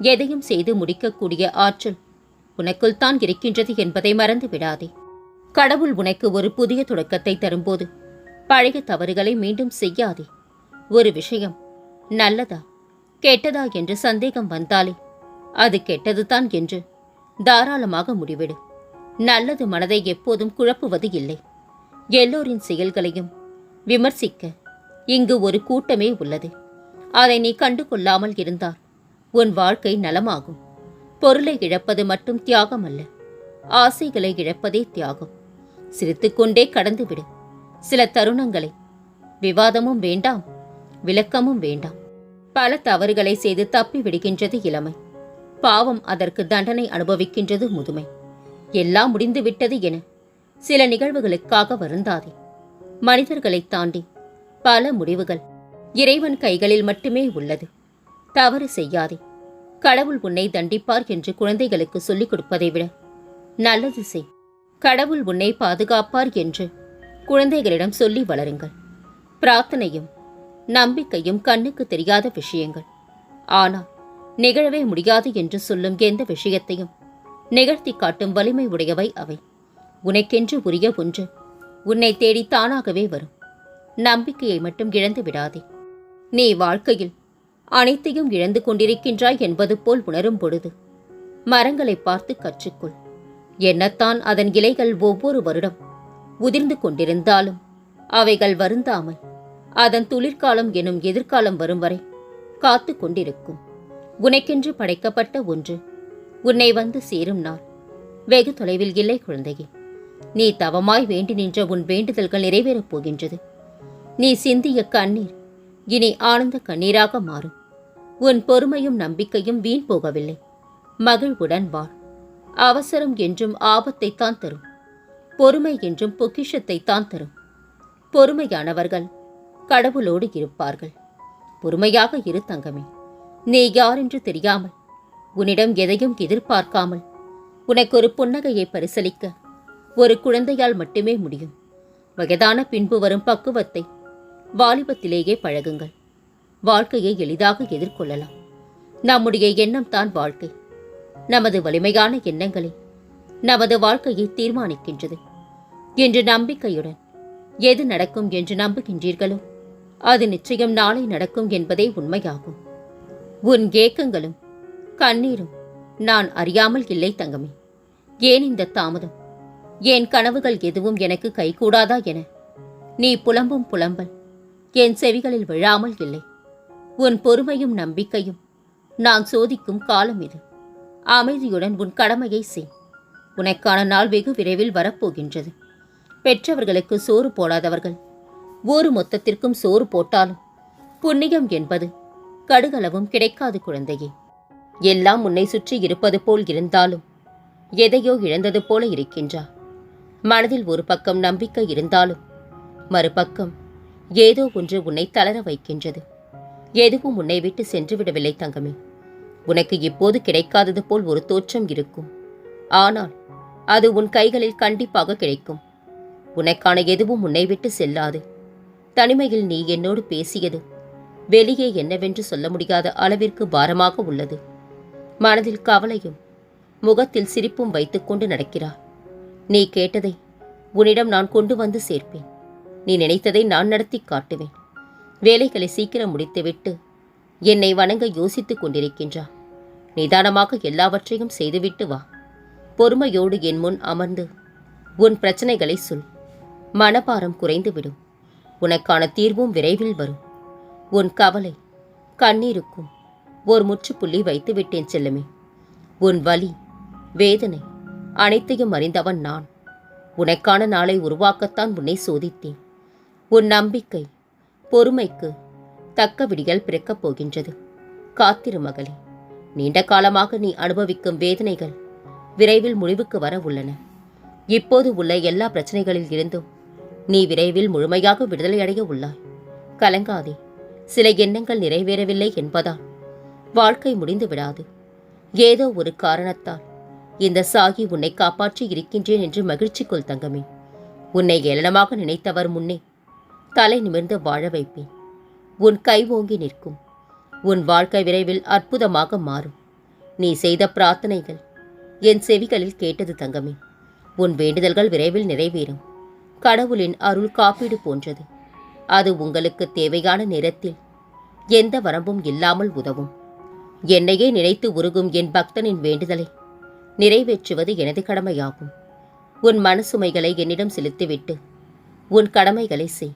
எதையும் செய்து முடிக்கக்கூடிய ஆற்றல் உனக்குள் தான் இருக்கின்றது என்பதை மறந்து விடாதே. கடவுள் உனக்கு ஒரு புதிய தொடக்கத்தை தரும்போது பழைய தவறுகளை மீண்டும் செய்யாதே. ஒரு விஷயம் நல்லதா கெட்டதா என்று சந்தேகம் வந்தாலே அது கெட்டதுதான் என்று தாராளமாக முடிவிடு. நல்லது மனதை எப்போதும் குழப்புவது இல்லை. எல்லோரின் செயல்களையும் விமர்சிக்க இங்கு ஒரு கூட்டமே உள்ளது. அதை நீ கண்டு கொள்ளாமல் இருந்தால் உன் வாழ்க்கை நலமாகும். பொருளை இழப்பது மட்டும் தியாகம் அல்ல ஆசைகளை இழப்பதே தியாகம். சிரித்துக்கொண்டே கடந்துவிடு. சில தருணங்களை. விவாதமும் வேண்டாம். விளக்கமும் வேண்டாம். பல தவறுகளை செய்து தப்பி விடுகின்றது இளமை. பாவம் அதற்கு தண்டனை அனுபவிக்கின்றது முதுமை. எல்லாம் முடிந்துவிட்டது என. சில நிகழ்வுகளுக்காக வருந்தாதே. மனிதர்களைத் தாண்டி பல முடிவுகள். இறைவன் கைகளில் மட்டுமே உள்ளது. தவறு செய்யாதே. கடவுள் உன்னை தண்டிப்பார் என்று குழந்தைகளுக்கு சொல்லிக் கொடுப்பதை விட நல்லது செய். கடவுள் உன்னை பாதுகாப்பார் என்று குழந்தைகளிடம் சொல்லி வளருங்கள். பிரார்த்தனையும் நம்பிக்கையும் கண்ணுக்கு தெரியாத விஷயங்கள். ஆனால் நிகழவே முடியாது என்று சொல்லும் எந்த விஷயத்தையும் நிகழ்த்தி காட்டும் வலிமை உடையவை அவை. உனக்கென்று உரிய ஒன்று உன்னை தேடி தானாகவே வரும். நம்பிக்கையை மட்டும் இழந்து விடாதே. நீ வாழ்க்கையில் அனைத்தையும் இழந்து கொண்டிருக்கின்றாய் என்பது போல் உணரும் பொழுது மரங்களை பார்த்து கற்றுக்கொள். என்னத்தான் அதன் இலைகள் ஒவ்வொரு வருடம் உதிர்ந்து கொண்டிருந்தாலும் அவைகள் வருந்தாமல் அதன் துளிர்காலம் எனும் எதிர்காலம் வரும் வரை காத்து கொண்டிருக்கும். உனக்கென்று படைக்கப்பட்ட ஒன்று உன்னை வந்து சேரும் நாள். வெகு தொலைவில் இல்லை குழந்தையே நீ தவமாய் வேண்டி நின்ற உன் வேண்டுதல்கள் நிறைவேறப் போகின்றது. நீ சிந்திய கண்ணீர் இனி ஆனந்த கண்ணீராக மாறும். உன் பொறுமையும் நம்பிக்கையும் வீண் போகவில்லை. மகிழ்வுடன் வாழ். அவசரம் என்றும் ஆபத்தைத்தான் தரும். பொறுமை என்றும் பொக்கிஷத்தை தான் தரும். பொறுமையானவர்கள் கடவுளோடு இருப்பார்கள். பொறுமையாக இரு தங்கமே. நீ யாரென்று தெரியாமல் உன்னிடம் எதையும் எதிர்பார்க்காமல் உனக்கு ஒரு புன்னகையை பரிசலிக்க ஒரு குழந்தையால் மட்டுமே முடியும். வயதான பின்பு வரும் பக்குவத்தை வாலிபத்திலேயே பழகுங்கள். வாழ்க்கையை எளிதாக எதிர்கொள்ளலாம். நம்முடைய எண்ணம் தான் வாழ்க்கை. நமது வலிமையான எண்ணங்களே நமது வாழ்க்கையை தீர்மானிக்கின்றது. என்று நம்பிக்கையுடன் எது நடக்கும் என்று நம்புகின்றீர்களோ அது நிச்சயம் நாளை நடக்கும் என்பதே உண்மையாகும். உன் ஏக்கங்களும் கண்ணீரும் நான் அறியாமல் இல்லை தங்கமே. ஏன் இந்த தாமதம்? என் கனவுகள் எதுவும் எனக்கு கைகூடாதா என? நீ புலம்பும் புலம்பல் என் செவிகளில் விழாமல் இல்லை. உன் பொறுமையும் நம்பிக்கையும் நான் சோதிக்கும் காலம் இது. அமைதியுடன் உன் கடமையை செய். உனக்கான நாள் வெகு விரைவில் வரப்போகின்றது. பெற்றவர்களுக்கு சோறு போடாதவர்கள். ஊர் மொத்தத்திற்கும் சோறு போட்டாலும் புண்ணியம் என்பது கடுகளவும் கிடைக்காது குழந்தையே. எல்லாம் உன்னை சுற்றி இருப்பது போல் இருந்தாலும் எதையோ இழந்தது போல இருக்கின்றார் மனதில் ஒரு பக்கம் நம்பிக்கை இருந்தாலும் மறுபக்கம் ஏதோ ஒன்று உன்னை தளர வைக்கின்றது. எதுவும் உன்னை விட்டு சென்று விடவில்லை தங்கமே. உனக்கு இப்போது கிடைக்காதது போல் ஒரு தோற்றம் இருக்கும். ஆனால் அது உன் கைகளில் கண்டிப்பாக கிடைக்கும். உனக்கான எதுவும் உன்னை விட்டு செல்லாது. தனிமையில் நீ என்னோடு பேசியது வெளியே என்னவென்று சொல்ல முடியாத அளவிற்கு பாரமாக உள்ளது. மனதில் கவலையும் முகத்தில் சிரிப்பும் வைத்துக்கொண்டு நடக்கிறார். நீ கேட்டதை உன்னிடம் நான் கொண்டு வந்து சேர்ப்பேன். நீ நினைத்ததை நான் நடத்தி காட்டுவேன். வேலைகளை சீக்கிரம் முடித்துவிட்டு என்னை வணங்க யோசித்துக் கொண்டிருக்கின்றா நிதானமாக எல்லாவற்றையும் செய்துவிட்டு வா. பொறுமையோடு என் முன் அமர்ந்து உன் பிரச்சனைகளை சொல். மனபாரம் குறைந்துவிடும். உனக்கான தீர்வும் விரைவில் வரும். உன் கவலை கண்ணீருக்கும் ஒரு முற்றுப்புள்ளி வைத்து விட்டேன் செல்லுமே. உன் வலி வேதனை அனைத்தையும் அறிந்தவன் நான். உனக்கான நாளை உருவாக்கத்தான் உன்னை சோதித்தேன். உன் நம்பிக்கை பொறுமைக்கு தக்க விடிகள் பிறக்கப் போகின்றது. காத்திரு மகளே நீண்ட காலமாக நீ அனுபவிக்கும் வேதனைகள் விரைவில் முடிவுக்கு வர உள்ளன. இப்போது உள்ள எல்லா பிரச்சனைகளில் இருந்தும் நீ விரைவில் முழுமையாக விடுதலையடைய உள்ளாய். கலங்காதே சில எண்ணங்கள் நிறைவேறவில்லை என்பதால் வாழ்க்கை முடிந்து விடாது. ஏதோ ஒரு காரணத்தால் இந்த சாகி உன்னை காப்பாற்றி இருக்கின்றேன் என்று மகிழ்ச்சி கொள் தங்கமே. உன்னை ஏளனமாக நினைத்தவர் முன்னே தலை நிமிர்ந்து வாழ வைப்பேன். உன் கை ஓங்கி நிற்கும். உன் வாழ்க்கை விரைவில் அற்புதமாக மாறும். நீ செய்த பிரார்த்தனைகள் என் செவிகளில் கேட்டது தங்கமே. உன் வேண்டுதல்கள் விரைவில் நிறைவேறும். கடவுளின் அருள் காப்பீடு போன்றது. அது உங்களுக்கு தேவையான நேரத்தில் எந்த வரம்பும் இல்லாமல் உதவும். என்னையே நினைத்து உருகும் என் பக்தனின் வேண்டுதலை நிறைவேற்றுவது எனது கடமையாகும். உன் மனசுமைகளை என்னிடம் செலுத்திவிட்டு உன் கடமைகளை செய்.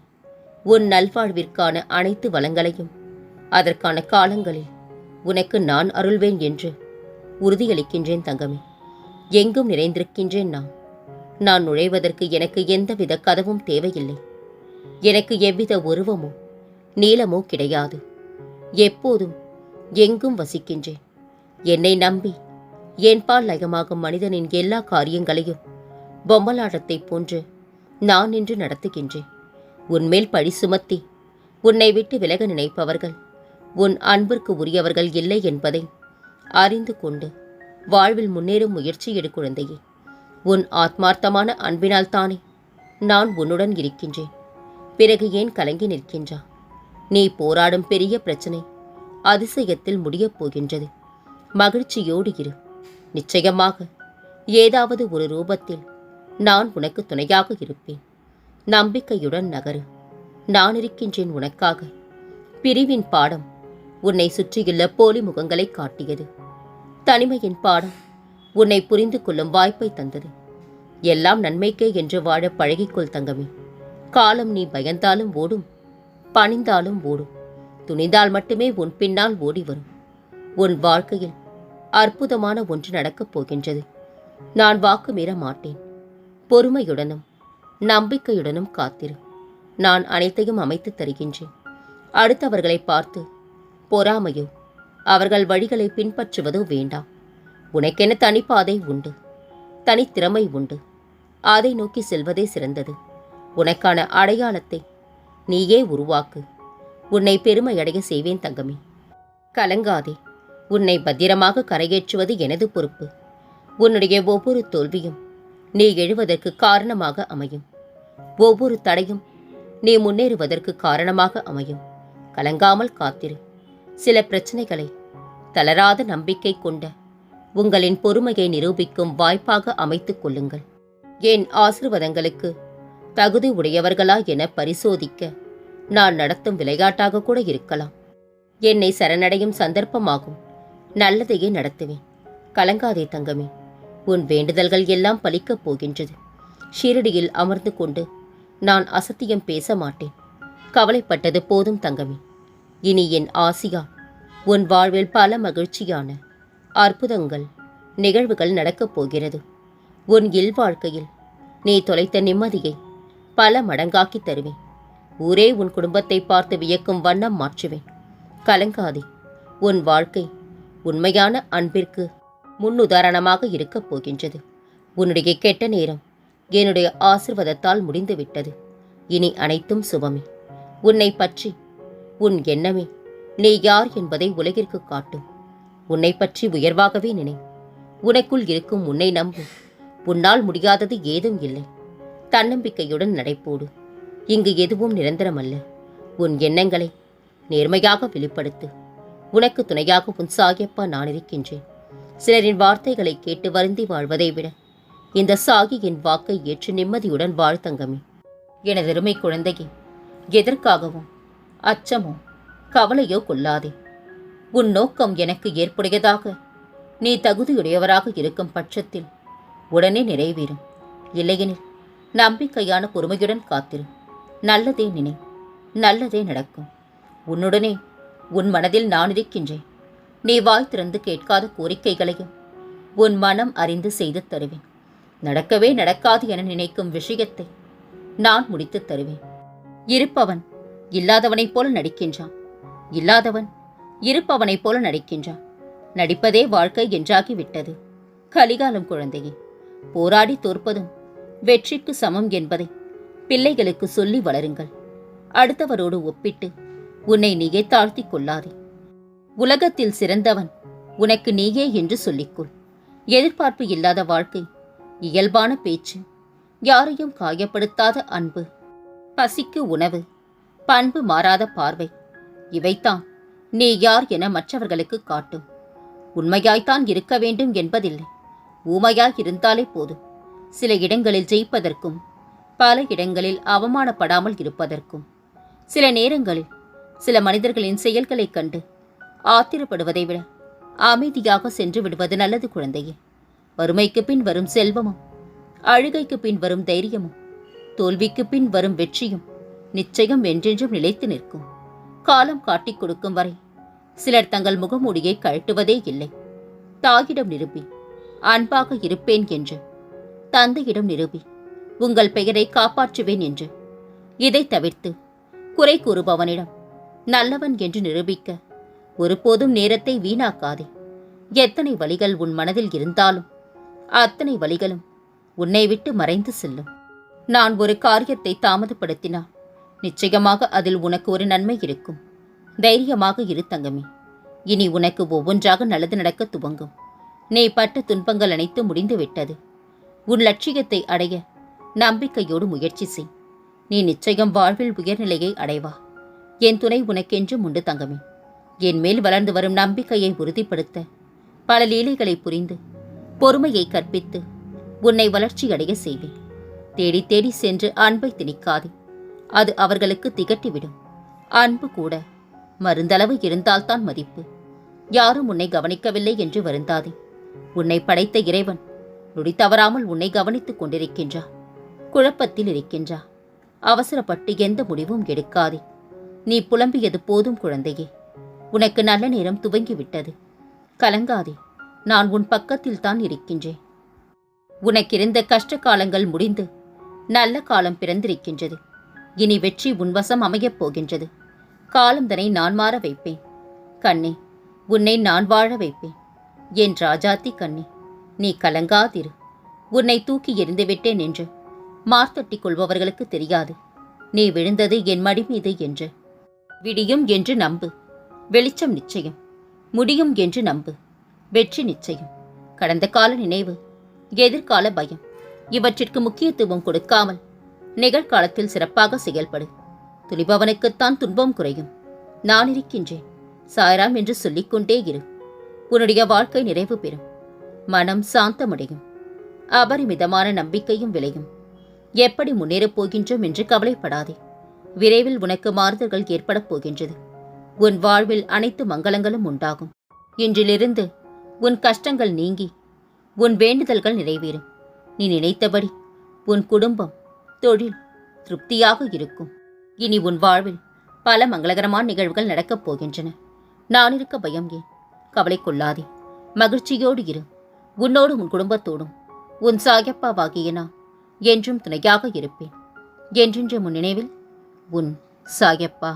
உன் நல்வாழ்விற்கான அனைத்து வளங்களையும். அதற்கான காலங்களில் உனக்கு நான் அருள்வேன் என்று உறுதியளிக்கின்றேன் தங்கமே. எங்கும் நிறைந்திருக்கின்றேன் நான். நான் நுழைவதற்கு எனக்கு எந்தவித கதவும் தேவையில்லை. எனக்கு எவ்வித உருவமோ நீளமோ கிடையாது. எப்போதும் எங்கும் வசிக்கின்றேன். என்னை நம்பி என்பால் லயமாகும் மனிதனின் எல்லா காரியங்களையும் பொம்மலாட்டத்தைப் போன்று நான் நின்று நடத்துகின்றேன். உன்மேல் பழி சுமத்தி. உன்னை விட்டு விலக நினைப்பவர்கள். உன் அன்பிற்கு உரியவர்கள் இல்லை என்பதை அறிந்து கொண்டு வாழ்வில் முன்னேறும் முயற்சி எடு குழந்தையே. உன் ஆத்மார்த்தமான அன்பினால் தானே நான் உன்னுடன் இருக்கின்றேன். பிறகு ஏன் கலங்கி நிற்கின்றா? நீ போராடும் பெரிய பிரச்சனை அதிசயத்தில் முடியப் போகின்றது. மகிழ்ச்சியோடு இரு. நிச்சயமாக ஏதாவது ஒரு ரூபத்தில் நான் உனக்கு துணையாக இருப்பேன். நம்பிக்கையுடன் நகரு. நான் இருக்கின்றேன் உனக்காக. பிரிவின் பாடம் உன்னை சுற்றியுள்ள போலி முகங்களை காட்டியது. தனிமையின் பாடம் உன்னை புரிந்து கொள்ளும் வாய்ப்பை தந்தது. எல்லாம் நன்மைக்கே என்று வாழ பழகிக்கொள் தங்கமே. காலம் நீ பயந்தாலும் ஓடும் பணிந்தாலும் ஓடும். துணிந்தால் மட்டுமே உன் பின்னால் ஓடி வரும். உன் வாழ்க்கையில் அற்புதமான ஒன்று நடக்கப் போகின்றது. நான் வாக்கு மீற மாட்டேன். பொறுமையுடனும் நம்பிக்கையுடனும் காத்திரு. நான் அனைத்தையும் அமைத்து தருகின்றேன். அடுத்தவர்களை பார்த்து பொறாமையோ அவர்கள் வழிகளை பின்பற்றுவதோ வேண்டாம். உனக்கென தனிப்பாதை உண்டு. தனித்திறமை உண்டு. அதை நோக்கி செல்வதே சிறந்தது. உனக்கான அடையாளத்தை நீயே உருவாக்கு. உன்னை பெருமையடைய செய்வேன் தங்கமே. கலங்காதே. உன்னை பத்திரமாக கரையேற்றுவது எனது பொறுப்பு. உன்னுடைய ஒவ்வொரு தோல்வியும் நீ எழுவதற்கு காரணமாக அமையும். ஒவ்வொரு தடையும் நீ முன்னேறுவதற்கு காரணமாக அமையும். கலங்காமல் காத்திரு. சில பிரச்சனைகளை தளராத நம்பிக்கை கொண்ட உங்களின் பொறுமையை நிரூபிக்கும் வாய்ப்பாக அமைத்துக் கொள்ளுங்கள். என் ஆசிர்வாதங்களுக்கு தகுதி உடையவர்களா என பரிசோதிக்க நான் நடத்தும் விளையாட்டாக கூட இருக்கலாம். என்னை சரணடையும் சந்தர்ப்பமாகும். நல்லதையே நடத்துவேன். கலங்காதே தங்கமே. உன் வேண்டுதல்கள் எல்லாம் பலிக்கப் போகின்றது. ஷீரடியில் அமர்ந்து கொண்டு நான் அசத்தியம் பேச மாட்டேன். கவலைப்பட்டது போதும் தங்கமி. இனி என் ஆசியா உன் வாழ்வில் பல மகிழ்ச்சியான அற்புதங்கள் நிகழ்வுகள் நடக்கப் போகிறது. உன் இல்வாழ்க்கையில் நீ தொலைத்த நிம்மதியை பல மடங்காக்கி தருவேன். ஊரே உன் குடும்பத்தை பார்த்து வியக்கும் வண்ணம் மாற்றுவேன். கலங்காதே. உன் வாழ்க்கை உண்மையான அன்பிற்கு முன்னுதாரணமாக இருக்கப் போகின்றது. உன்னுடைய கெட்ட நேரம் என்னுடைய ஆசிர்வாதத்தால் முடிந்துவிட்டது. இனி அனைத்தும் சுபமே. உன்னை பற்றி உன் எண்ணமே நீ யார் என்பதை உலகிற்கு காட்டும். உன்னை பற்றி உயர்வாகவே நினை. உனக்குள் இருக்கும் உன்னை நம்பு. உன்னால் முடியாதது ஏதும் இல்லை. தன்னம்பிக்கையுடன் நடைபோடு. இங்கு எதுவும் நிரந்தரமல்ல. உன் எண்ணங்களை நேர்மையாக வெளிப்படுத்து. உனக்கு துணையாக உன் சாகியப்பா நான் இருக்கின்றேன். சிலரின் வார்த்தைகளை கேட்டு வருந்தி வாழ்வதை விட இந்த சாகியின் வாக்கை ஏற்று நிம்மதியுடன் வாழ்த்தங்கமே எனதருமை குழந்தையே எதற்காகவும் அச்சமோ கவலையோ கொள்ளாதே. உன் நோக்கம் எனக்கு ஏற்புடையதாக நீ தகுதியுடையவராக இருக்கும் பட்சத்தில் உடனே நிறைவேறும் இல்லையெனில் நம்பிக்கையான பொறுமையுடன் காத்திரு. நல்லதே நினை நல்லதே நடக்கும். உன்னுடனே உன் மனதில் நான் இருக்கின்றேன். நீ வாய் திறந்து கேட்காத கோரிக்கைகளையும் உன் மனம் அறிந்து செய்து தருவேன். நடக்கவே நடக்காது என நினைக்கும் விஷயத்தை நான் முடித்து தருவேன். இருப்பவன் இல்லாதவனைப் போல நடிக்கின்றான். இல்லாதவன் இருப்பவனைப் போல நடிக்கின்றான். நடிப்பதே வாழ்க்கை என்றாகிவிட்டது. கலிகாலம் குழந்தையே போராடி தோற்பதும் வெற்றிக்கு சமம் என்பதை பிள்ளைகளுக்கு சொல்லி வளருங்கள். அடுத்தவரோடு ஒப்பிட்டு உன்னை நீயே தாழ்த்திக் கொள்ளாதே. உலகத்தில் சிறந்தவன் உனக்கு நீயே என்று சொல்லிக்கொள். எதிர்பார்ப்பு இல்லாத வாழ்க்கை இயல்பான பேச்சு யாரையும் காயப்படுத்தாத அன்பு பசிக்கு உணவு பண்பு மாறாத பார்வை இவைத்தான் நீ யார் என மற்றவர்களுக்கு காட்டும். உண்மையாய்த்தான் இருக்க வேண்டும் என்பதில்லை. ஊமையாய் இருந்தாலே போதும். சில இடங்களில் ஜெயிப்பதற்கும் பல இடங்களில் அவமானப்படாமல் இருப்பதற்கும். சில நேரங்களில் சில மனிதர்களின் செயல்களைக் கண்டு ஆத்திரப்படுவதை விட அமைதியாக சென்று விடுவது நல்லது குழந்தையே. வறுமைக்கு பின் வரும் செல்வமும் அழுகைக்கு பின் வரும் தைரியமும் தோல்விக்கு பின் வரும் வெற்றியும் நிச்சயம் என்றென்றும் நிலைத்து நிற்கும். காலம் காட்டிக் கொடுக்கும் வரை சிலர் தங்கள் முகமூடியை கழட்டுவதே இல்லை. தாயிடம் நிரூபி அன்பாக இருப்பேன் என்று. தந்தையிடம் நிரூபி உங்கள் பெயரை காப்பாற்றுவேன் என்று. இதை தவிர்த்து குறை கூறுபவனிடம் நல்லவன் என்று நிரூபிக்க ஒருபோதும் நேரத்தை வீணாக்காதே. எத்தனை வழிகள் உன் மனதில் இருந்தாலும் அத்தனை வழிகளும் உன்னை விட்டு மறைந்து செல்லும். நான் ஒரு காரியத்தை தாமதப்படுத்தினால் நிச்சயமாக அதில் உனக்கு ஒரு நன்மை இருக்கும். தைரியமாக இரு தங்கமே. இனி உனக்கு ஒவ்வொன்றாக நல்லது நடக்க துவங்கும். நீ பட்ட துன்பங்கள் அனைத்தும் முடிந்துவிட்டது உன் லட்சியத்தை அடைய நம்பிக்கையோடு முயற்சி செய். நீ நிச்சயம் வாழ்வில் உயர்நிலையை அடைவா. என் துணை உனக்கென்றும் உண்டு தங்கமே. என் மேல் வளர்ந்து வரும் நம்பிக்கையை உறுதிப்படுத்த பல லீலைகளை புரிந்து பொறுமையை கற்பித்து உன்னை வளர்ச்சியடைய செய்வேன். தேடி தேடி சென்று அன்பை திணிக்காதே. அது அவர்களுக்கு திகட்டிவிடும். அன்பு கூட மருந்தளவு இருந்தால்தான் மதிப்பு. யாரும் உன்னை கவனிக்கவில்லை என்று வருந்தாதே. உன்னை படைத்த இறைவன் நொடி தவறாமல் உன்னை கவனித்துக் கொண்டிருக்கின்றா. குழப்பத்தில் இருக்கின்றா. அவசரப்பட்டு எந்த முடிவும் எடுக்காதே. நீ புலம்பியது போதும் குழந்தையே. உனக்கு நல்ல நேரம் துவங்கிவிட்டது. கலங்காதே. நான் உன் பக்கத்தில் தான் இருக்கின்றேன். உனக்கிருந்த கஷ்ட காலங்கள் முடிந்து நல்ல காலம் பிறந்திருக்கின்றது. இனி வெற்றி உன்வசம் அமையப் போகின்றது. காலந்தனை நான் மாற வைப்பேன். கண்ணே உன்னை நான் வாழ வைப்பேன். என் ராஜாத்தி கண்ணே நீ கலங்காதிரு. உன்னை தூக்கி எறிந்துவிட்டேன் என்று மார்த்தட்டிக் கொள்பவர்களுக்கு தெரியாது. நீ விழுந்தது என் மடி மீது என்று. விடியும் என்று நம்பு. வெளிச்சம் நிச்சயம். முடியும் என்று நம்பு. வெற்றி நிச்சயம். கடந்த கால நினைவு எதிர்கால பயம் இவற்றிற்கு முக்கியத்துவம் கொடுக்காமல் நிகழ்காலத்தில் சிறப்பாக செயல்படு. துளிபவனுக்குத்தான் துன்பம் குறையும். நான் இருக்கின்றேன். சாய்ராம் என்று சொல்லிக்கொண்டே இரு. உன்னுடைய வாழ்க்கை நிறைவு பெறும். மனம் சாந்தமடையும். அபரிமிதமான நம்பிக்கையும் விளையும். எப்படி முன்னேறப் போகின்றோம் என்று கவலைப்படாதே. விரைவில் உனக்கு மாறுதல்கள் ஏற்படப் போகின்றது. உன் வாழ்வில் அனைத்து மங்களங்களும் உண்டாகும். இன்றிலிருந்து உன் கஷ்டங்கள் நீங்கி உன் வேண்டுதல்கள் நிறைவேறும். நீ நினைத்தபடி உன் குடும்பம் தொழில் திருப்தியாக இருக்கும். இனி உன் வாழ்வில் பல மங்களகரமான நிகழ்வுகள் நடக்கப் போகின்றன. நான் இருக்க பயம் ஏன்? கவலை கொள்ளாதே. மகிழ்ச்சியோடு இரு. உன்னோடும் உன் குடும்பத்தோடும். உன் சாயப்பாவாகிய நான் என்றும் துணையாக இருப்பேன். என்றென்ற முன் நினைவில் உன் சாயப்பா.